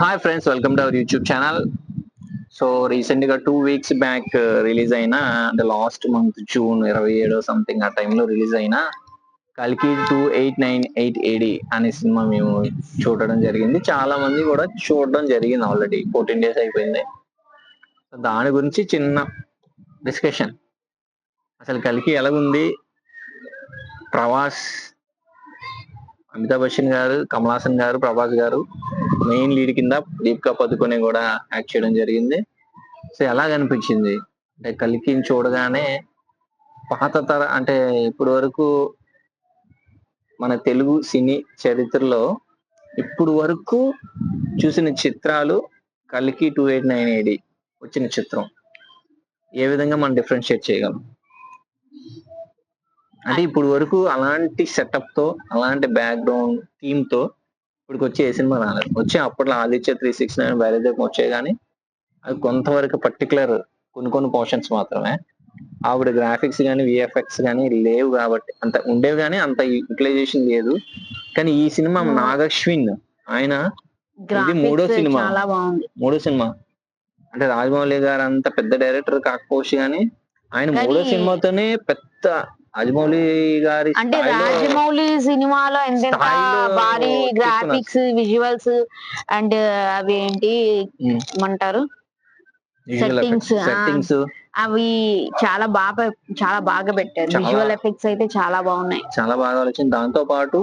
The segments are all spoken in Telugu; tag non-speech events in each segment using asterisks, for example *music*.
Hi friends welcome to our YouTube channel so రీసెంట్గా టూ వీక్స్ బ్యాక్ రిలీజ్ అయిన అంటే లాస్ట్ మంత్ జూన్ ఇరవై ఏడో సంథింగ్ ఆ టైంలో రిలీజ్ అయిన కల్కి two eight nine eight AD అనే సినిమా మేము చూడడం జరిగింది. చాలా మంది కూడా చూడడం జరిగింది ఆల్రెడీ ఫోర్టీన్ డేస్ అయిపోయింది. దాని గురించి చిన్న డిస్కషన్ అసలు కలికి ఎలాగుంది? ప్రవాస్ అమితాబ్ బచ్చన్ గారు కమల్ హాసన్ గారు ప్రభాస్ గారు మెయిన్ లీడ్ కింద దీపికా పదుకొని కూడా యాక్ట్ చేయడం జరిగింది. సో ఎలా అనిపించింది అంటే కలికిని చూడగానే పాత తర అంటే ఇప్పటి వరకు మన తెలుగు సినీ చరిత్రలో ఇప్పుడు వరకు చూసిన చిత్రాలు కలికి టూ ఎయిట్ నైన్ ఎయిటీ వచ్చిన చిత్రం. ఏ విధంగా మనం డిఫరెన్షియేట్ చేయగలం? అంటే ఇప్పుడు వరకు అలాంటి సెటప్తో అలాంటి బ్యాక్గ్రౌండ్ థీమ్తో ఇప్పుడు వచ్చి ఏ సినిమా రాలేదు. వచ్చి అప్పట్లో ఆదిత్య త్రీ సిక్స్ నైన్ బయలుదేరి వచ్చాయి కానీ అది కొంతవరకు పర్టికులర్ కొన్ని కొన్ని పోర్షన్స్ మాత్రమే. ఆవిడ గ్రాఫిక్స్ కానీ విఎఫ్ఎక్స్ కానీ లేవు కాబట్టి అంత ఉండేవి కానీ అంత యూటిలైజేషన్ లేదు. కానీ ఈ సినిమా Hmm. నాగశ్విన్ ఆయన గ్రాఫిక్స్ మూడో సినిమా. మూడో సినిమా. అంటే రాజమౌళి గారు అంత పెద్ద డైరెక్టర్ కాకపోవచ్చు కానీ ఆయన మూడో సినిమాతోనే పెద్ద రాజమౌళి గారి అంటే రాజమౌళి సినిమాలో ఎంత భారీ గ్రాఫిక్స్ విజువల్స్ అండ్ అవి ఏంటి ఏమంటారు? ఆ. settings. అవి చాలా బాగా చాలా బాగా పెట్టారు. విజువల్ ఎఫెక్ట్స్ అయితే చాలా బాగున్నాయి. చాలా బాగా వచ్చింది. దాంతో పాటు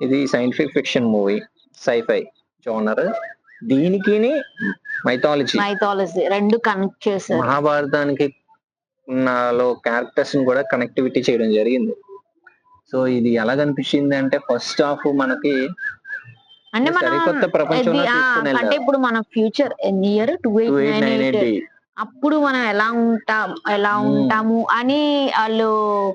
ఇది scientific fiction movie sci-fi genre దీనికి మైథాలజీ మైథాలజీ రెండు కనెక్ట్ చేశారు. మహాభారతానికి నాలో క్యారెక్టర్స్ని కూడా కనెక్టివిటీ చేయడం జరిగింది. సో ఇది ఎలా కనిపించింది అంటే ఫస్ట్ హాఫ్ మనకి అంటే సరికొత్త ప్రపంచంలో అంటే ఇప్పుడు మన future year two eight nine అప్పుడు మనం ఎలా ఉంటాం ఎలా Hmm. ఉంటాము అని వాళ్ళు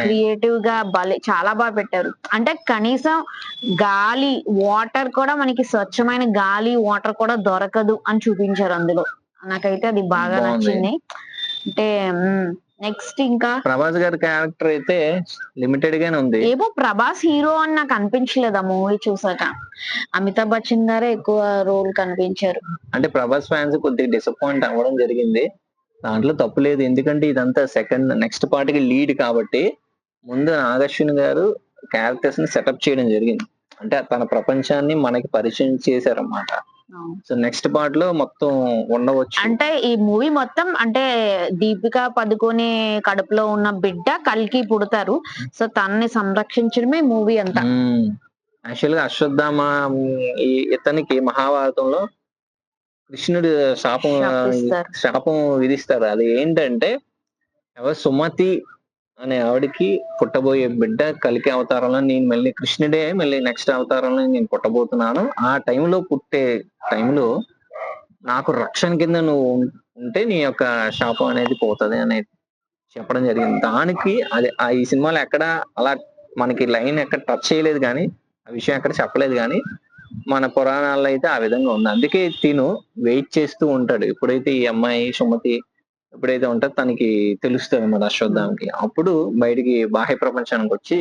క్రియేటివ్గా భలే చాలా బాగా పెట్టారు. అంటే కనీసం గాలి వాటర్ కూడా మనకి స్వచ్ఛమైన గాలి వాటర్ కూడా దొరకదు అని చూపించారు అందులో. నాకైతే అది బాగా. నచ్చింది. అంటే నెక్స్ట్ ఇంకా ప్రభాస్ గారి క్యారెక్టర్ అయితే లిమిటెడ్ గానే ఉంది. ఏమో ప్రభాస్ హీరో అని నాకు అనిపించలేదు ఆ మూవీ చూసాక. అమితాబ్ బచ్చన్ గారే ఎక్కువ రోల్ కనిపించారు. అంటే ప్రభాస్ ఫ్యాన్స్ కొద్దిగా డిసప్పాయింట్ అవ్వడం జరిగింది. దాంట్లో తప్పు లేదు. ఎందుకంటే ఇదంతా సెకండ్ నెక్స్ట్ పార్ట్కి లీడ్ కాబట్టి ముందు నాగశ్విన్ గారు క్యారెక్టర్స్ని సెటప్ చేయడం జరిగింది. అంటే తన ప్రపంచాన్ని మనకి పరిచయం చేశారన్నమాట. సో నెక్స్ట్ పార్ట్లో మొత్తం ఉండవచ్చు. అంటే ఈ మూవీ మొత్తం అంటే దీపిక పదుకొని కడుపులో ఉన్న బిడ్డ కల్కి పుడతారు. సో తనని సంరక్షించడమే మూవీ అంతా. యాక్చువల్గా అశ్వత్థామ ఈ ఇతనికి మహాభారతంలో కృష్ణుడు శాపం. శాపం విధిస్తారు. అది ఏంటంటే ఎవరు సుమతి అనే ఆవిడకి పుట్టబోయే బిడ్డ కలికి అవతారంలో నేను మళ్ళీ కృష్ణుడే మళ్ళీ నెక్స్ట్ అవతారంలో నేను పుట్టబోతున్నాను. ఆ టైంలో పుట్టే టైంలో నాకు రక్షణ కింద నువ్వు ఉంటే నీ యొక్క శాపం అనేది పోతుంది అనేది చెప్పడం జరిగింది. దానికి అది ఆ ఈ సినిమాలో ఎక్కడ అలా మనకి లైన్ ఎక్కడ టచ్ చేయలేదు కానీ ఆ విషయం ఎక్కడ చెప్పలేదు కానీ మన పురాణాల్లో అయితే ఆ విధంగా ఉంది. అందుకే తిను వెయిట్ చేస్తూ ఉంటాడు. ఎప్పుడైతే ఈ అమ్మాయి సుమతి ఎప్పుడైతే ఉంటుందో తనకి తెలుస్తుంది మన అశ్వత్థామకి. అప్పుడు బయటికి బాహ్య ప్రపంచానికి వచ్చి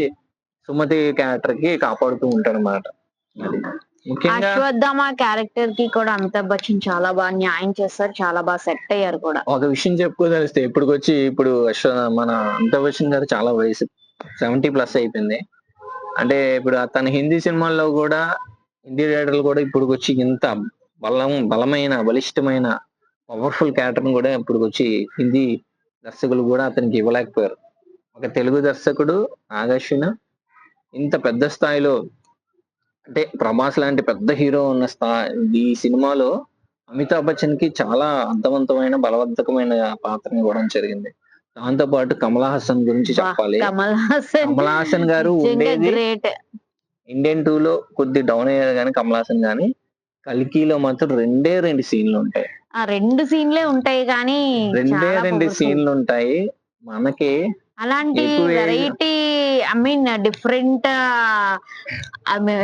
సుమతి క్యారెక్టర్కి కాపాడుతూ ఉంటాడు అనమాట అది ముఖ్యంగా అశ్వత్థామ క్యారెక్టర్కి కూడా అమితాబ్ బచ్చన్ చాలా బాగా న్యాయం చేస్తారు చాలా బాగా సెట్ అయ్యారు కూడా. ఒక విషయం చెప్పుకోదలిస్తే ఇప్పుడు వచ్చి ఇప్పుడు అశ్వ మన అమితాబ్ బచ్చన్ గారు చాలా వయసు సెవెంటీ ప్లస్ అయిపోయింది. అంటే ఇప్పుడు తన హిందీ సినిమాల్లో కూడా హిందీ రైటర్లు కూడా ఇప్పుడు వచ్చి ఇంత బలం బలమైన బలిష్టమైన పవర్ఫుల్ క్యారెక్టర్ కూడా ఇప్పుడు వచ్చి హిందీ దర్శకులు కూడా అతనికి ఇవ్వలేకపోయారు. ఒక తెలుగు దర్శకుడు నాగశ్విన ఇంత పెద్ద స్థాయిలో అంటే ప్రభాస్ లాంటి పెద్ద హీరో ఉన్న స్థా ఈ సినిమాలో అమితాబ్ బచ్చన్కి చాలా అర్థవంతమైన బలవర్ధకమైన పాత్రని ఇవ్వడం జరిగింది. దాంతో పాటు కమల్ హాసన్ గురించి చెప్పాలి. కమల్ హాసన్ కమల్ హాసన్ గారు ఉండేది ఇండియన్ టూ లో కొద్ది డౌన్ అయ్యారు కానీ కమల్ హాసన్ గానీ కల్కిలో మాత్రం రెండే రెండు సీన్లు ఉంటాయి. ఆ రెండు సీన్లే ఉంటాయి కానీ రెండే రెండు. సీన్లు ఉంటాయి. మనకి అలాంటి వెరైటీ ఐ మీన్ డిఫరెంట్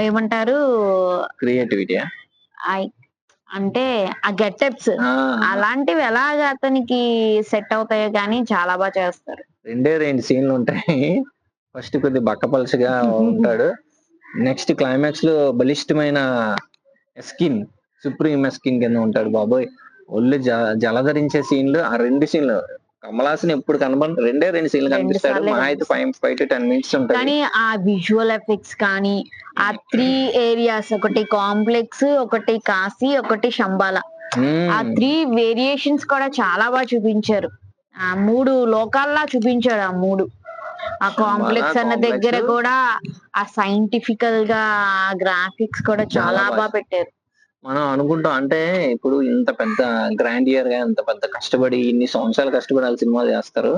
ఏమంటారు? క్రియేటివిటీ అంటే ఆ గెటప్స్ అలాంటివి ఎలాగ అతనికి సెట్ అవుతాయో కానీ చాలా బాగా చేస్తారు. రెండే రెండు సీన్లు ఉంటాయి. ఫస్ట్ కొద్ది బక్కపలసగా ఉంటాడు. నెక్స్ట్ క్లైమాక్స్లో బలిష్టమైన స్కిన్ సుప్రీం స్కిన్ కింద ఉంటాడు బాబోయ్. ఒళ్ళు జలధరించే సీన్లు ఆ రెండు సీన్లు. కమలాసన్ ఎప్పుడు కనబడి రెండే రెండు సీన్లు కనిపిస్తాడు. మా అయితే five five to ten minutes ఉంటాయి కానీ ఆ విజువల్ ఎఫెక్ట్స్ కానీ ఆ త్రీ ఏరియాస్ ఒకటి కాంప్లెక్స్ ఒకటి కాశీ ఒకటి శంబాల. ఆ త్రీ వేరియేషన్స్ కూడా చాలా బాగా చూపించారు. ఆ మూడు లోకాల్లా చూపించాడు ఆ మూడు. ఆ కాంప్లెక్స్ అన్న. దగ్గర కూడా ఆ సైంటిఫికల్గా గ్రాఫిక్స్ కూడా చాలా బాగా పెట్టారు. మనం అనుకుంటాం. అంటే ఇప్పుడు ఇంత పెద్ద గ్రాండ్ ఇయర్గా ఇంత పెద్ద కష్టపడి ఇన్ని సంవత్సరాలు కష్టపడి వాళ్ళు సినిమా చేస్తారు.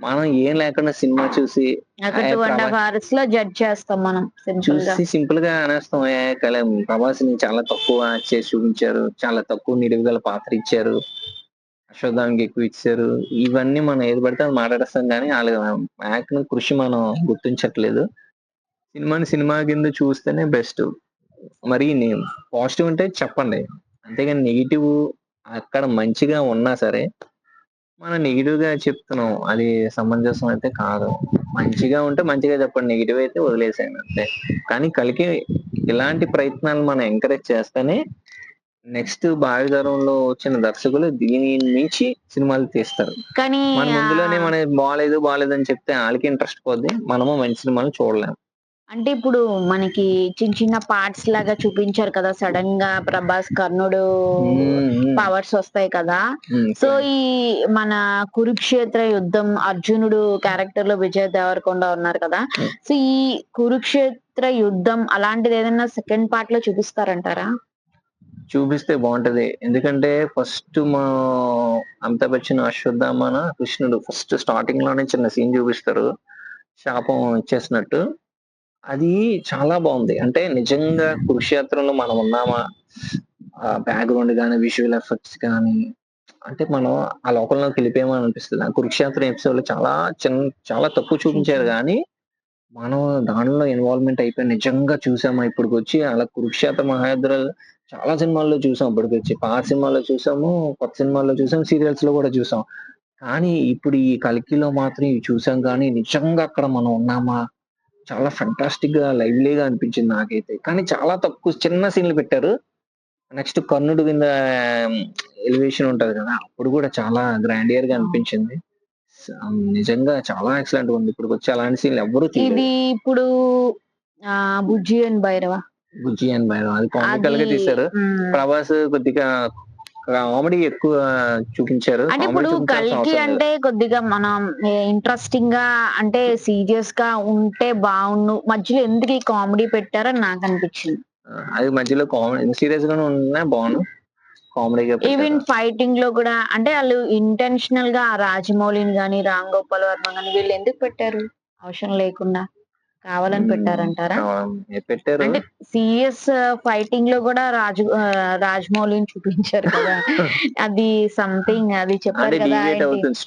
మనం ఏం లేకుండా సినిమా చూసి అవర్స్లో జడ్జ్ చేస్తాం మనం చూసి సింపుల్గా అనేస్తాం. కల ప్రభాస్ని చాలా తక్కువ చేసి చూపించారు. చాలా తక్కువ నిలువుగల పాత్ర ఇచ్చారు. అశ్వత్థానికి ఎక్కువ ఇచ్చారు. ఇవన్నీ మనం ఏది పడితే అది మాట్లాడేస్తాం కానీ వాళ్ళ యాక్ట్ కృషి మనం గుర్తించట్లేదు. సినిమాని సినిమా కింద చూస్తేనే బెస్ట్. మరి పాజిటివ్ ఉంటే చెప్పండి. అంతేగాని నెగిటివ్ అక్కడ మంచిగా ఉన్నా సరే మనం నెగిటివ్గా చెప్తున్నాం. అది సమంజసం అయితే కాదు. మంచిగా ఉంటే మంచిగా చెప్పండి. నెగిటివ్ అయితే వదిలేసేయండి అంతే. కానీ కలికి ఇలాంటి ప్రయత్నాలు మనం ఎంకరేజ్ చేస్తేనే నెక్స్ట్ భావితరంలో వచ్చిన దర్శకులు దీని మించి సినిమాలు తీస్తారు. కానీ మన ముందులోనే మన బాగాలేదు బాగాలేదు అని చెప్తే వాళ్ళకి ఇంట్రెస్ట్ పోద్ది. మనము మంచి సినిమాలు చూడలేం. అంటే ఇప్పుడు మనకి చిన్న చిన్న పార్ట్స్ లాగా చూపించారు కదా సడన్గా ప్రభాస్ కర్ణుడు పవర్స్ వస్తాయి కదా. సో ఈ మన కురుక్షేత్ర యుద్ధం అర్జునుడు క్యారెక్టర్లో విజయ్ దేవరకొండ ఉన్నారు కదా. సో ఈ కురుక్షేత్ర యుద్ధం అలాంటిది ఏదైనా సెకండ్ పార్ట్లో చూపిస్తారంటారా? చూపిస్తే బాగుంటది. ఎందుకంటే ఫస్ట్ మా అమితాబ్ బచ్చన్ అశ్వత్థామన కృష్ణుడు ఫస్ట్ స్టార్టింగ్లోనే చిన్న సీన్ చూపిస్తారు. శాపం ఇచ్చేసినట్టు అది చాలా బాగుంది. అంటే నిజంగా కురుక్షేత్రంలో మనం ఉన్నామా? ఆ బ్యాక్గ్రౌండ్ కానీ విజువల్ ఎఫెక్ట్స్ కానీ అంటే మనం ఆ లోకంలోకి వెళ్ళిపోయామని అనిపిస్తుంది. ఆ కురుక్షేత్రం ఎపిసోడ్లో చాలా చిన్న చాలా తక్కువ చూపించారు. కానీ మనం దానిలో ఇన్వాల్వ్మెంట్ అయిపోయి నిజంగా చూసామా? ఇప్పటికి వచ్చి అలా కురుక్షేత్ర మహాయుద్ధాలు చాలా సినిమాల్లో చూసాం. ఇప్పటికి వచ్చి పాత సినిమాల్లో చూసాము కొత్త సినిమాల్లో చూసాం సీరియల్స్లో కూడా చూసాం. కానీ ఇప్పుడు ఈ కలికిలో మాత్రం ఇవి చూసాం. కానీ నిజంగా అక్కడ మనం ఉన్నామా? చాలా ఫంటాస్టిక్గా లైవ్లీగా అనిపించింది నాకైతే. కానీ చాలా తక్కువ చిన్న సీన్లు పెట్టారు. నెక్స్ట్ కర్ణుడు కింద ఎలివేషన్ ఉంటది కదా అప్పుడు కూడా చాలా గ్రాండియర్గా అనిపించింది. నిజంగా చాలా ఎక్సలెంట్ ఉంది. ఇప్పుడు వచ్చి అలాంటి సీన్లు ఎవ్వరూ ఇది ఇప్పుడు బుజ్జి అండ్ భైరవ. బుజ్జి అని భయం అది కామికల్గా తీశారు. మ్, ప్రభాస్ కొద్దిగా కామెడీ ఎక్కువ చూపించారు. అంటే ఇప్పుడు కల్కి. అంటే కొద్దిగా మనం ఇంట్రెస్టింగ్గా అంటే సీరియస్గా ఉంటే బాగుండు. మధ్యలో ఎందుకు ఈ కామెడీ పెట్టారని నాకు అనిపించింది. అది మధ్యలో కామెడీ సీరియస్ గానే ఉన్నా బాగుండు. కామెడీగా ఈవెన్ ఫైటింగ్లో కూడా అంటే వాళ్ళు ఇంటెన్షనల్గా రాజమౌళిని గాని రామ్ గోపాల్ వర్మ గాని వీళ్ళు ఎందుకు పెట్టారు? అవసరం లేకుండా. కావాలని పెట్టారంటారా? పెట్టారు. అంటే సీరియస్ ఫైటింగ్లో కూడా రాజు రాజమౌళిని చూపించారు కదా. *laughs* అది సంథింగ్ అది చెప్పారు కదా